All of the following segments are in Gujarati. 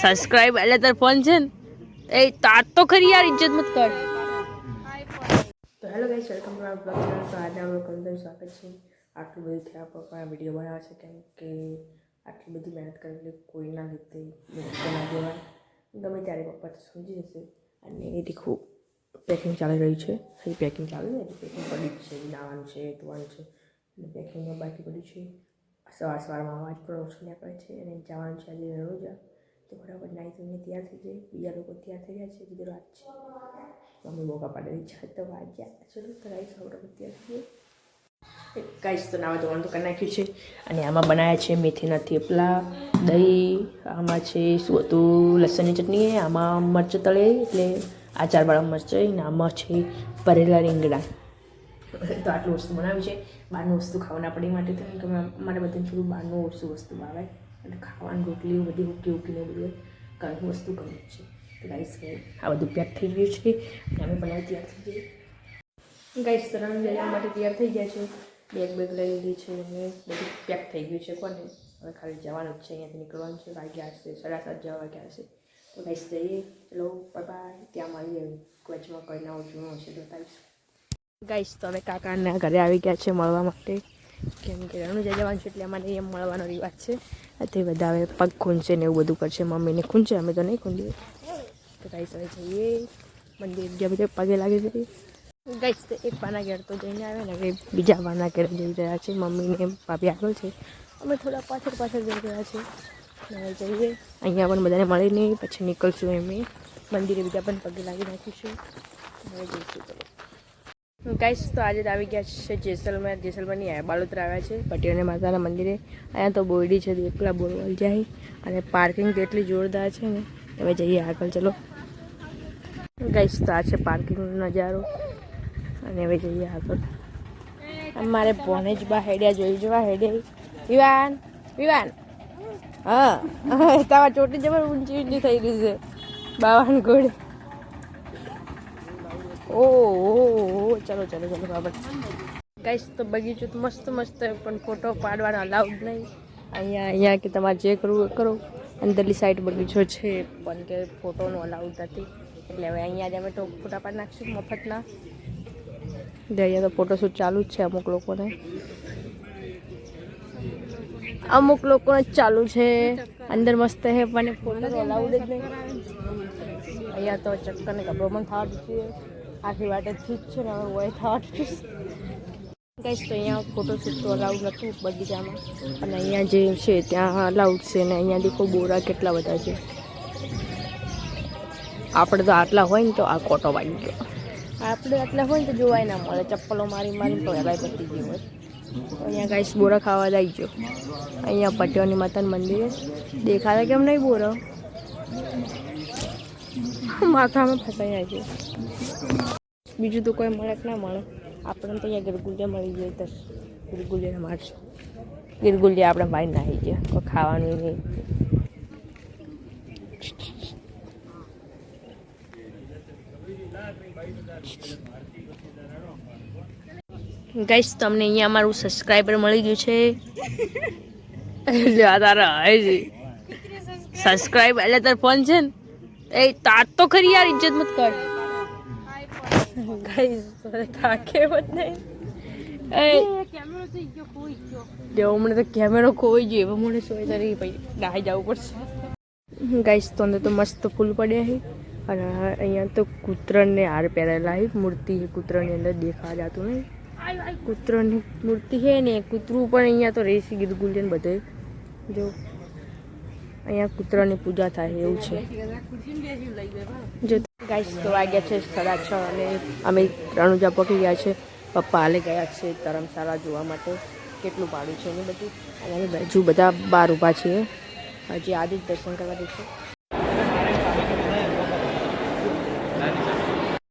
સબસ્ક્રાઇબ એટલે તાર ફોન છે ને? એ તાર તો ખરી યાર, ઇજ્જત મત કર. તો hello guys welcome to our vlog channel તો આજે આપણું કંદર સ્વાગત છે. આટલું બધું થયા પર પણ વીડિયો બનાવે છે, કેમ કે આટલી બધી મહેનત કરેલી કોઈના લીધે ના જવાય ગમે ત્યારે પપ્પા તો સમજી જશે. અને એ દીખું પેકિંગ ચાલી રહ્યું છે. હજી પેકિંગ ચાલુ હજી પેકિંગ પડ્યું છે નાવાનું છે, ધોવાનું છે. અને પેકિંગમાં બાકી પડ્યું છે. સવાર સવારમાં અવાજ પણ ઓછું નીકળે છે અને જવાનું છે આજે રણુજા તો બરાબર નાહી ધોઈને તૈયાર થઈ જાય. બીજા લોકો તૈયાર થઈ ગયા છે, બીજો રાત છે. મમ્મી મોકા પાડેલી તો વાગ્યા. ચલો, તો ગાઈસ ફટાફટ તૈયાર થઈએ. ગાઈસ તો નાવા ધોવાનું તો કરી નાખ્યું છે. અને આમાં બનાવ્યા છે મેથીના થેપલા, દહીં, આમાં છે શું હતું, લસણની ચટણી, આમાં મરચ તળે, એટલે આચારવાળા મરચાં ને આમાં છે ભરેલા રીંગણા. તો આટલું વસ્તુ બનાવ્યું છે. બહારનું વસ્તુ ખાવાના પડી માટે તો કે મારે બધાને થોડું બહારનું ઓછું વસ્તુ ભાવે. એટલે ખાવાનું રોટલી બધી હુકી હુકીને બધું ઘરનું વસ્તુ ગમે છે. તો ગાઈસ આ બધું પેક થઈ ગયું છે અને અમે બનાવી તૈયાર થઈ જઈએ ગાઈસ તરણ લેવા માટે તૈયાર થઈ ગયા છે. બેગ બેગ લઈ લીધી છે અને બધું પેક થઈ ગયું છે કોને? હવે ખાલી જવાનું જ છે, અહીંયાથી નીકળવાનું છે. વાગ્યા હશે, સાડા સાત જેવા વાગ્યા હશે. તો ગાઈસ જઈએ. ચલો બાય ત્યાં મળીએ. વચમાં કોઈ નવું જૂનું હશે તો ગાઈસ તો હવે કાકાના ઘરે આવી ગયા છે મળવા માટે. કેમ કે રણુજા જવાનું છે એટલે અમારે એમ મળવાનો રિવાજ છે. તે બધા હવે પગ ખૂંચે ને એવું બધું કરશે, મમ્મીને ખૂંચે, અમે તો નહીં ખૂંચીએ તો ગાઈસ હવે જઈએ મંદિર, જ્યાં બધા પગે લાગે છે. ગાઈસ તો એક પાના ઘેર તો જઈને આવે ને, હવે બીજા પાના ઘેર જઈ રહ્યા છે, મમ્મીને ભાભી આગળ છે. અમે થોડા પાછળ પાછળ જઈ રહ્યા છે. હવે જઈએ. અહીંયા પણ બધાને મળીને પછી નીકળશું એમ મંદિરે બીજા પણ પગે લાગી નાખીશું. હવે જઈશું. ગાઈસ તો આજે જ આવી ગયા છે જેસલમેર. જેસલમેરની આ બાલોતરા આવ્યા છે. પટેલને માતાના મંદિરે. અહીંયા તો બોરડી છે એકલા બોરવલ જાય. અને પાર્કિંગ કેટલી જોરદાર છે ને. હવે જઈએ આગળ, ચલો. ગાઈસ તો આ છે પાર્કિંગનો નજારો. અને હવે જઈએ આગળ. મારે ભોને જ બા હેડ્યા જોઈ, જોવા હેડે વિવાન વિવાન. હા તમારા ચોટી જબર ઊંચી ઊંચી થઈ ગઈ છે. બાવાન ઘોડે. ઓ ચાલો, ચલો ચલો બાબત ગાઈસ તો બગીચો તો મસ્ત મસ્ત પણ ફોટો પાડવાનો અલાઉડ નહીં. અહીંયા અહીંયા કે તમારે જે કરવું એ કરો. અંદરની સાઈડ બગીચો છે, પણ કે ફોટોનું અલાઉડ નથી. એટલે હવે અહીંયા જ અમે તો ફોટા પાડી નાખીશું મફતના. અહીંયા તો ફોટોશૂટ ચાલુ જ છે અમુક લોકોને. અમુક લોકોને ચાલુ છે. અંદર મસ્ત હે પણ ફોટો અલાઉડ જ નહીં. અહીંયા તો ચક્કરને પણ થવા છે. આખી વાટે ઠીક છે વય થવા ગાઈશ તો અહીંયા ફોટોશૂટ તો અલાઉડ નથી બગીચામાં. અને અહીંયા જે છે, ત્યાં અલાઉડ છે ને અહીંયા દેખો બોરા કેટલા બધા છે. આપણે તો આટલા હોય ને તો આ કોટો વાગી ગયો. આપણે આટલા હોય ને તો જોવાય ના મળે. ચપ્પલો મારી મારી તો હલાઈ પતી ગયું હોય. અહીંયા ગાઈસ, બોરા ખાવા જાય ગયો અહીંયા પટેવાની માતાનું મંદિર. દેખાતા કેમ નહીં બોરો? માથામાં ફસાઈ છે. બીજું તો કોઈ મળે કે ના મળે. આપણને તો અહીંયા ગિરગુલિયા મળી જાય તો ગિરગુલિયા મારશું. ગિરગુલિયા આપણે ભાઈ નાહી ગયા. કોઈ ખાવાનું નહીં. ગાઈસ તમને અહીંયા અમારું સબસ્ક્રાઈબર મળી ગયું છે. આ તારા સબસ્ક્રાઈબ એટલે તાર ફોન છે ને? એ તાત તો ખરી યાર ઇજ્જત મત કર. ગાઈસ થાકે મત નહીં. જો તો કેમેરો ખોઈ ગયો હવે મને સોય તારી પછી નાહી જવું પડશે. ગાઈસ તો અંદર તો મસ્ત ફૂલ પડ્યા છે અને અહીંયા તો કૂતરને હાર પહેરેલા છે મૂર્તિ કૂતરાની અંદર દેખા જતું નહીં કૂતરાની મૂર્તિ છે ને કૂતરું પણ અહીંયા તો રેસી ગુલ્યન બધે. જો. અહીંયા કૂતરાની પૂજા થાય એવું છે. જો સાડા છ અને અમે રણુજા પકી ગયા છે. પપ્પા હાલે ગયા છે ધરમશાળા જોવા માટે. કેટલું ભાડું છે ને બધું? અને અમે બાજુ બધા બહાર ઊભા છીએ. હજી આજે જ દર્શન કરવા દઈશું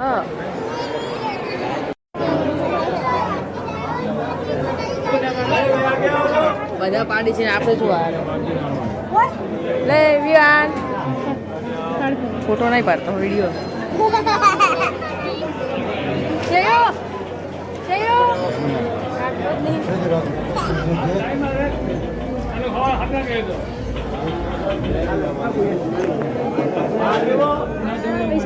હા. બધા પાડી છે આપણે આવે લે વિવાન ફોટો નહીં પાડતો વીડિયો જયો જયો ગાઈસ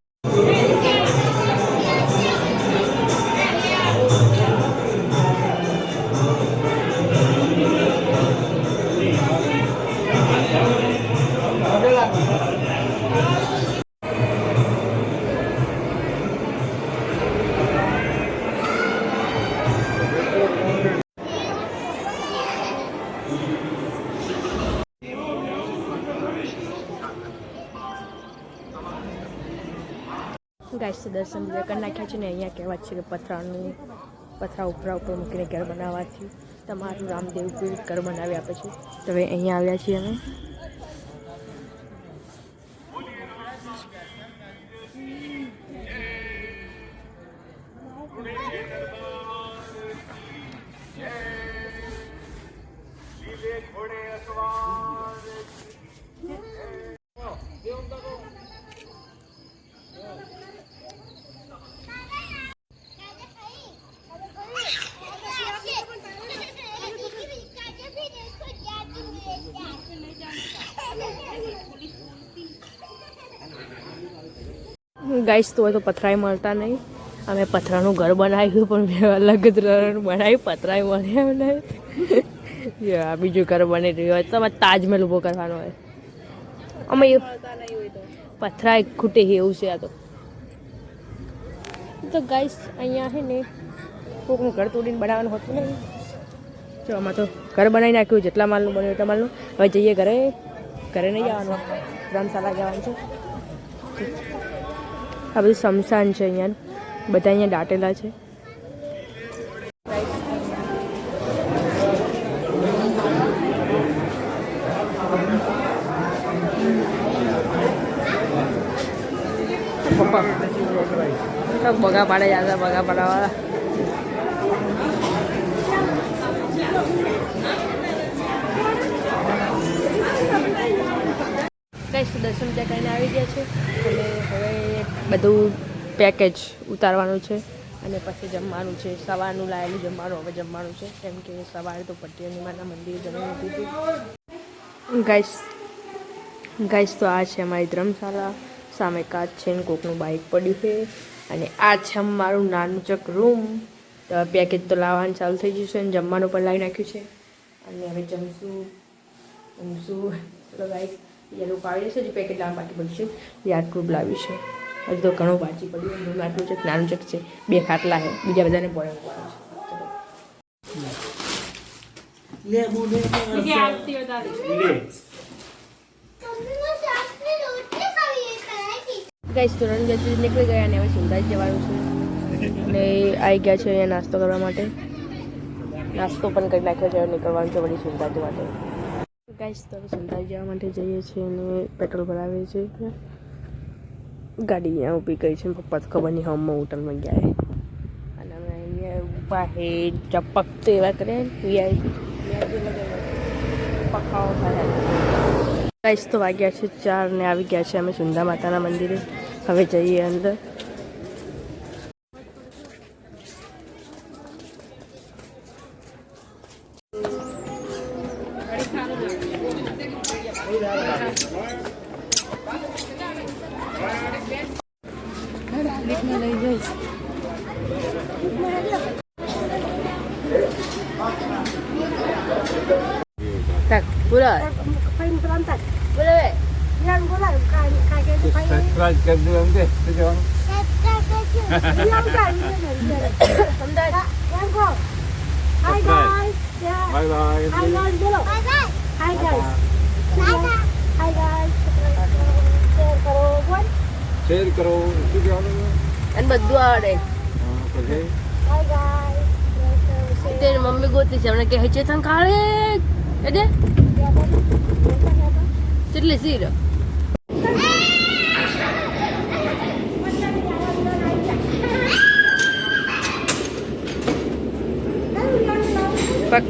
ગાઈસ દર્શન બીજા કરી નાખ્યા છે ને અહીંયા કહેવાત છે કે પથરાનું, પથરા ઉપરા ઉપર મૂકીને ઘર બનાવવાથી તમારું રામદેવ કોઈ ઘર બનાવી આપે છે. તો હવે અહીંયા આવ્યા છીએ અમે. ગાઈસ, તો હોય તો પથરાય મળતા નહીં. અમે પથરાનું ઘર બનાવ્યું, પણ મેં અલગ જ રણ બનાવી પથરાય મળ્યા નહીં. બીજું ઘર બની રહ્યું હોય. તો અમે તાજમહેલ ઊભો કરવાનો હોય. અમે પથરાય ખૂટે એવું છે આ તો. તો ગાઈસ, અહીંયા છે ને, કોકનું ઘર તોડીને બનાવવાનું હોતું નહીં જો, આમાં તો ઘર બનાવી નાખ્યું, જેટલા માલનું બન્યું એટલા માલનું. હવે જઈએ ઘરે. ઘરે નહીં જવાનું. ધર્મશાળા જવાનું છે. આ બધું શમશાન છે અહીંયા. બધા અહીંયા દાટેલા છે. પપ્પા બગા પાડે જતા બગા પાડવાવાળા ગાઈસ દર્શન ત્યાં કરીને આવી ગયા છે. અને હવે બધું પેકેજ ઉતારવાનું છે. અને પછી જમવાનું છે. સવારનું લાયેલું જમવાનું, હવે જમવાનું છે. કેમ કે સવારે તો પટ્ટીઓની માના મંદિરે જમી લીધું હતું ગાઈસ ગાઈસ તો આ છે અમારી ધર્મશાળા. સામે કાચ છે ને કોકનું બાઇક પડ્યું છે. અને આ છે અમારું નાનું ચક રૂમ તો પેકેજ તો લાવવાનું ચાલુ થઈ ગયું છે અને જમવાનું પણ લાવી નાખ્યું છે. અને હવે જમશું જમશું ચલો એ લોકો આવી જશે હજી પેકેટ લાવવા બાકી પડશે એ આટલું જ લાવ્યું છે. હજુ તો ઘણું બાકી પડ્યું. રૂમ આટલું છે નાનું ચક છે બે ખાટલા છે. બીજા બધાને પડે ગાઈસ તો નીકળી ગયા અને હવે સુંદર જવાનું છે. અને આવી ગયા છે અહીંયા નાસ્તો કરવા માટે. નાસ્તો પણ કરી નાખ્યો છે નીકળવાનું છે વળી સુંદર માટે. ગાઈસ, તો સંતાઈ જવા માટે જઈએ છીએ અને પેટ્રોલ ભરાવીએ છીએ. ગાડી અહીંયા ઊભી કરી છે પપ્પા તો ખબર નહીં હમમાં હોટલમાં ગયા અને અમે અહીંયા ઊભા હે ચપક તો એવા કરે થાય ગાઈસ, તો વાગ્યા છે ચાર ને આવી ગયા છે અમે સુંદા માતાના મંદિરે. હવે જઈએ અંદર. લિફ્ટને લઈ જઈશ Tak, bulat. Pain berantak. Boleh. Yang bulat bukan kakek tu pain. Setelah kedua tu, tu jangan. Setelah kedua. Yang kan. Sampai. Yang kau. Hi guys. Yeah. Bye bye. Hi guys. Bye bye. Hi guys. Share કરો. શું કહેવાનું અને બધું આવડે. પછી મમ્મી ગોતી છે. હમણાં કહે છે તને કાળે? એટલે કેટલી સીર પક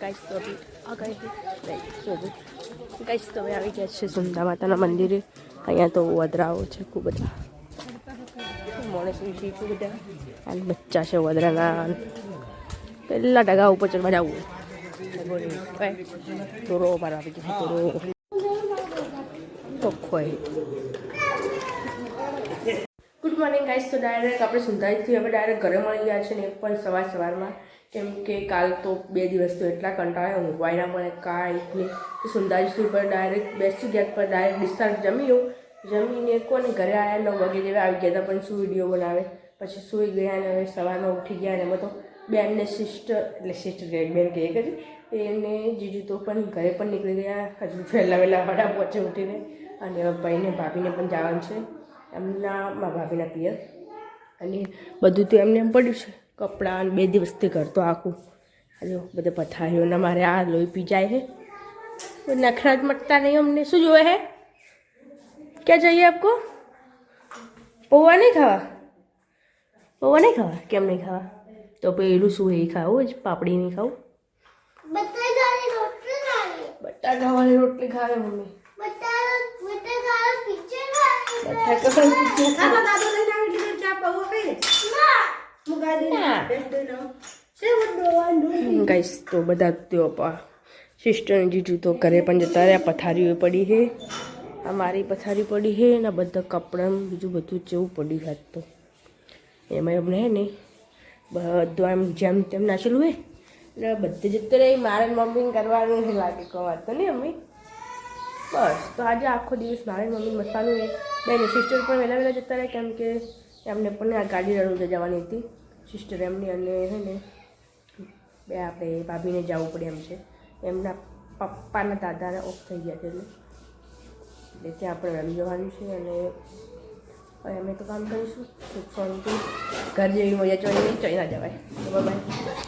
ગાઈસ તો અભી આ ગઈ હતી ગાઈસ ગયા છે સુંદા માતાના મંદિરે. અહીંયા તો વદરાઓ છે ખૂબ બધા બધા? અને બચ્ચા છે વદરાના. પહેલા ડગા ઉપર ચડવા જવું તોરો મારા પછી તોરો ચોખ્ખો ગુડ મોર્નિંગ ગાઈસ તો ડાયરેક્ટ આપણે સુંધાઈથી હવે ડાયરેક્ટ ઘરે મળી ગયા છે ને, એક પણ સવાર સવારમાં. કેમ કે કાલ તો બે દિવસ તો એટલા કંટાળ્યા ઊંઘવાય ના મળે કાંઈ નહીં. તો સુંધાઈથી પર ડાયરેક્ટ બેસી ગયા, પર ડાયરેક્ટ ડિસ્ચાર્જ જમ્યું જમીને કોને ઘરે આવ્યા નવ વાગે જેવા આવી ગયા હતા, પણ શું વીડિયો બનાવે? પછી સૂઈ ગયા ને હવે સવારમાં ઉઠી ગયા ને એમાં તો બેનને સિસ્ટર એટલે સિસ્ટર બેન કહે કે એને જીજુ તો પણ ઘરે પણ નીકળી ગયા. હજુ વહેલા વહેલા વડા પહોંચે ઉઠીને અને ભાઈને, ભાભીને પણ જવાનું છે. એમના મા ભાભીના પિયર. અને બધું તો એમને એમ પડ્યું છે. कपड़ा बे दिवस करते आखू हलो बदे पथारियों आ लोई पी जाए है तो नखरा मटता नहीं हमने शू जो है क्या चाहिए आपको पौवा नहीं खावा पौवा नहीं खावा क्या नहीं खावा तो पेलू शू यही खाओ पापड़ी नहीं खाओ बट्टा खावा रोटली खावे मम्मी बट्टा बट्टा खावे पिक्चर खावे बट्टा कसम पिक्चर खावे ગાઈસ તો બધા તો સિસ્ટર જીજુ તો ઘરે પણ જતા રહ્યા પથારીઓ પડી છે આ મારી પથારી પડી છે ને બધા કપડાં બીજું બધું જેવું પડ્યું હાથ તો. એમાં એમને હે ને બધું આમ જેમ તેમ નાચેલું હે. એટલે બધે જતો રહી મારે મમ્મીને કરવાનું લાગે વાત તો નહીં મમ્મી બસ તો આજે આખો દિવસ મારે મમ્મી મસાલું એ બેન સિસ્ટર પણ વહેલા વહેલા જતા રહે કેમ કે એમને પણ આ ગાડી રડું જવાની હતી. સિસ્ટર એમની અને હે ને, બે આપણે ભાભીને જવું પડે એમ છે. એમના પપ્પાના દાદાના ઓફ થઈ ગયા છે એટલે. ત્યાં આપણે રમી જવાનું છે અને અમે તો કામ કરીશું. સુખ શાંતિ ઘર જેવી મજા ચોઈ નહીં ચોઈ ના જવાય બાય